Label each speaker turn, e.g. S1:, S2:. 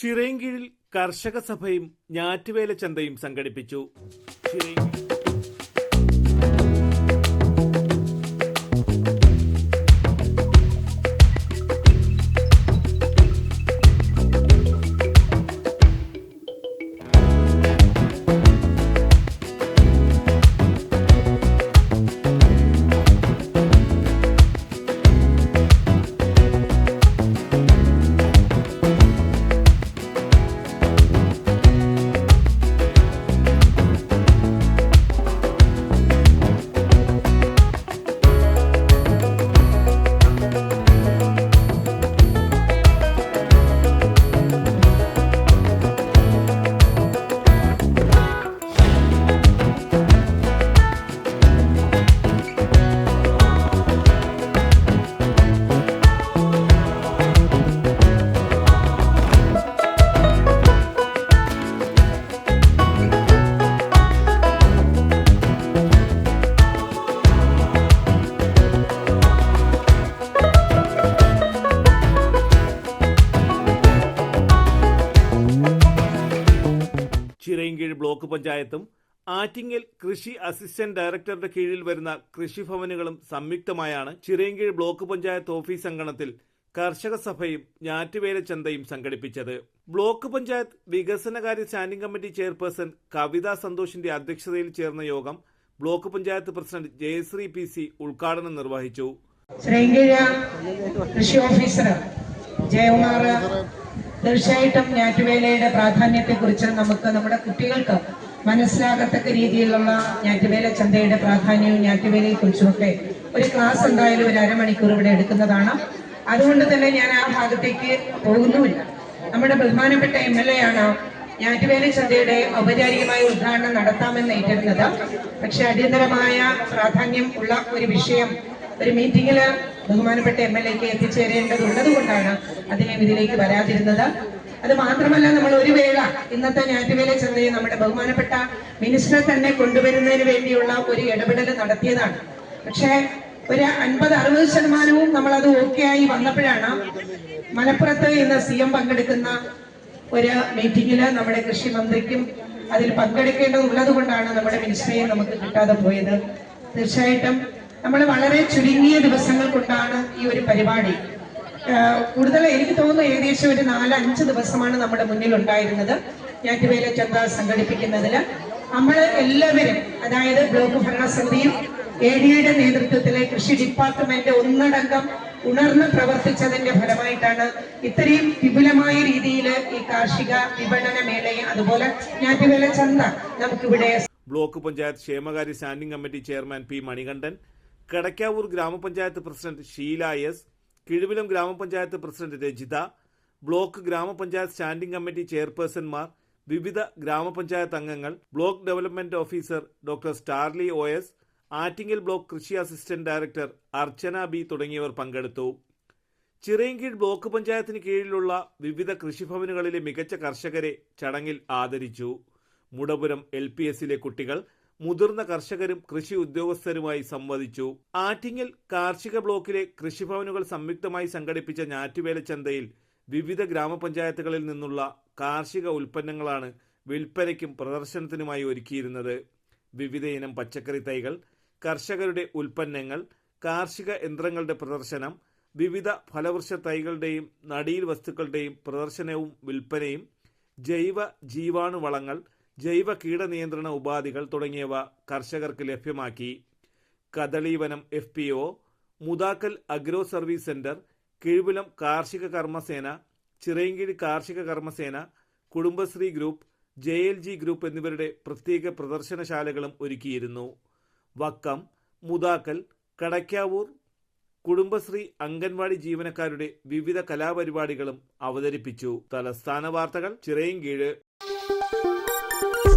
S1: ചിറയൻകീഴിൽ കർഷക സഭയും ഞാറ്റുവേല ചന്തയും സംഘടിപ്പിച്ചു ചിറയൻകീഴ് ബ്ലോക്ക് പഞ്ചായത്തും ആറ്റിങ്ങൽ കൃഷി അസിസ്റ്റന്റ് ഡയറക്ടറുടെ കീഴിൽ വരുന്ന കൃഷിഭവനുകളും സംയുക്തമായാണ് ചിറയൻകീഴ് ബ്ലോക്ക് പഞ്ചായത്ത് ഓഫീസ് അങ്കണത്തിൽ കർഷക സഭയും ഞാറ്റുവേല ചന്തയും സംഘടിപ്പിച്ചത്. ബ്ലോക്ക് പഞ്ചായത്ത് വികസനകാര്യ സ്റ്റാൻഡിംഗ് കമ്മിറ്റി ചെയർപേഴ്സൺ കവിത സന്തോഷിന്റെ അധ്യക്ഷതയിൽ ചേർന്ന യോഗം block panchayat president Jayasree P C ഉദ്ഘാടനം നിർവഹിച്ചു.
S2: കൃഷി ഓഫീസർ ജയകുമാർ തീർച്ചയായിട്ടും ഞാറ്റുവേലയുടെ പ്രാധാന്യത്തെക്കുറിച്ച് നമുക്ക് നമ്മുടെ കുട്ടികൾക്ക് മനസ്സിലാകത്തക്ക രീതിയിലുള്ള ഞാറ്റുവേല ചന്തയുടെ പ്രാധാന്യവും ഞാറ്റുവേലയെ കുറിച്ചുമൊക്കെ ഒരു ക്ലാസ് എന്തായാലും ഒരു അരമണിക്കൂർ ഇവിടെ എടുക്കുന്നതാണ്. അതുകൊണ്ട് തന്നെ ഞാൻ ആ ഭാഗത്തേക്ക് പോകുന്നുമില്ല. നമ്മുടെ ബഹുമാനപ്പെട്ട എം എൽ എ ആണ് ഞാറ്റുവേല ചന്തയുടെ ഔപചാരികമായ ഉദ്ഘാടനം നടത്താമെന്ന് ഏറ്റെടുത്തത്. പക്ഷെ അടിയന്തരമായ പ്രാധാന്യം ഉള്ള ഒരു വിഷയം ഒരു മീറ്റിംഗിൽ ബഹുമാനപ്പെട്ട എം എൽ എക്ക് എത്തിച്ചേരേണ്ടതുള്ളത് കൊണ്ടാണ് അദ്ദേഹം ഇതിലേക്ക് വരാതിരുന്നത്. അത് മാത്രമല്ല നമ്മൾ ഒരു വേള ഇന്നത്തെ ഞാറ്റുവേല ചന്തയെ നമ്മുടെ ബഹുമാനപ്പെട്ട മിനിസ്റ്റർ തന്നെ കൊണ്ടുവരുന്നതിന് വേണ്ടിയുള്ള ഒരു ഇടപെടൽ നടത്തിയതാണ്. പക്ഷേ ഒരു അൻപത് അറുപത് ശതമാനവും നമ്മൾ അത് ഓക്കെ ആയി വന്നപ്പോഴാണ് മലപ്പുറത്ത് ഇന്ന് സി എം പങ്കെടുക്കുന്ന ഒരു മീറ്റിംഗിൽ നമ്മുടെ കൃഷി മന്ത്രിക്കും അതിൽ പങ്കെടുക്കേണ്ടതുള്ളത് കൊണ്ടാണ് നമ്മുടെ മിനിസ്റ്ററെയും നമുക്ക് കിട്ടാതെ പോയത്. തീർച്ചയായിട്ടും നമ്മൾ വളരെ ചുരുങ്ങിയ ദിവസങ്ങൾ കൊണ്ടാണ് ഈ ഒരു പരിപാടി. കൂടുതൽ എനിക്ക് തോന്നുന്നു ഏകദേശം ഒരു നാല് അഞ്ച് ദിവസമാണ് നമ്മുടെ മുന്നിൽ ഉണ്ടായിരുന്നത് ഞാറ്റുവേല ചന്ത സംഘടിപ്പിക്കുന്നതിൽ നമ്മൾ എല്ലാവരും അതായത് ബ്ലോക്ക് ഭരണസമിതിയും എ ഡിയുടെ നേതൃത്വത്തിലെ കൃഷി ഡിപ്പാർട്ട്മെന്റ് ഒന്നടങ്കം ഉണർന്ന് പ്രവർത്തിച്ചതിന്റെ ഫലമായിട്ടാണ് ഇത്രയും വിപുലമായ രീതിയിൽ ഈ കാർഷിക വിപണന മേളയും അതുപോലെ ഞാറ്റുവേല ചന്ത നമുക്കിവിടെ
S1: ബ്ലോക്ക് പഞ്ചായത്ത് ക്ഷേമകാര്യ standing committee chairman P Manikandan Kadakkavoor ഗ്രാമപഞ്ചായത്ത് പ്രസിഡന്റ് ഷീല എസ് കിഴുവിലം ഗ്രാമപഞ്ചായത്ത് പ്രസിഡന്റ് രജിത ബ്ലോക്ക് ഗ്രാമപഞ്ചായത്ത് സ്റ്റാൻഡിംഗ് കമ്മിറ്റി ചെയർപേഴ്സൺമാർ വിവിധ ഗ്രാമപഞ്ചായത്ത് അംഗങ്ങൾ block development officer doctor Starli O. S Attingal block കൃഷി അസിസ്റ്റന്റ് ഡയറക്ടർ അർച്ചന ബി തുടങ്ങിയവർ പങ്കെടുത്തു. ചിറയൻകീഴ് ബ്ലോക്ക് പഞ്ചായത്തിന് കീഴിലുള്ള വിവിധ കൃഷിഭവനുകളിലെ മികച്ച കർഷകരെ ചടങ്ങിൽ ആദരിച്ചു. മുടപുരം എൽ പി എസിലെ കുട്ടികൾ മുതിർന്ന കർഷകരും കൃഷി ഉദ്യോഗസ്ഥരുമായി സംവദിച്ചു. ആറ്റിങ്ങൽ കാർഷിക ബ്ലോക്കിലെ കൃഷിഭവനുകൾ സംയുക്തമായി സംഘടിപ്പിച്ച ഞാറ്റുവേല ചന്തയിൽ വിവിധ ഗ്രാമപഞ്ചായത്തുകളിൽ നിന്നുള്ള കാർഷിക ഉൽപ്പന്നങ്ങളാണ് വിൽപ്പനയ്ക്കും പ്രദർശനത്തിനുമായി ഒരുക്കിയിരുന്നത്. വിവിധ ഇനം പച്ചക്കറി തൈകൾ കർഷകരുടെ ഉൽപ്പന്നങ്ങൾ കാർഷിക യന്ത്രങ്ങളുടെ പ്രദർശനം വിവിധ ഫലവൃക്ഷ തൈകളുടെയും നടീൽ വസ്തുക്കളുടെയും പ്രദർശനവും വിൽപ്പനയും ജൈവ ജീവാണുവളങ്ങൾ ജൈവ കീടനിയന്ത്രണ ഉപാധികൾ തുടങ്ങിയവ കർഷകർക്ക് ലഭ്യമാക്കി. Kadalivanam F P O Muthakkal agro service centre Kizhuvilam കാർഷിക കർമ്മസേന ചിറയൻകീഴ് കാർഷിക കർമ്മസേന Kudumbashree group J L G group എന്നിവരുടെ പ്രത്യേക പ്രദർശനശാലകളും ഒരുക്കിയിരുന്നു. വക്കം മുതാക്കൽ കടയ്ക്കാവൂർ കുടുംബശ്രീ അംഗൻവാടി ജീവനക്കാരുടെ വിവിധ കലാപരിപാടികളും അവതരിപ്പിച്ചു. തലസ്ഥാന വാർത്തകൾ ചിറയൻകീഴ്.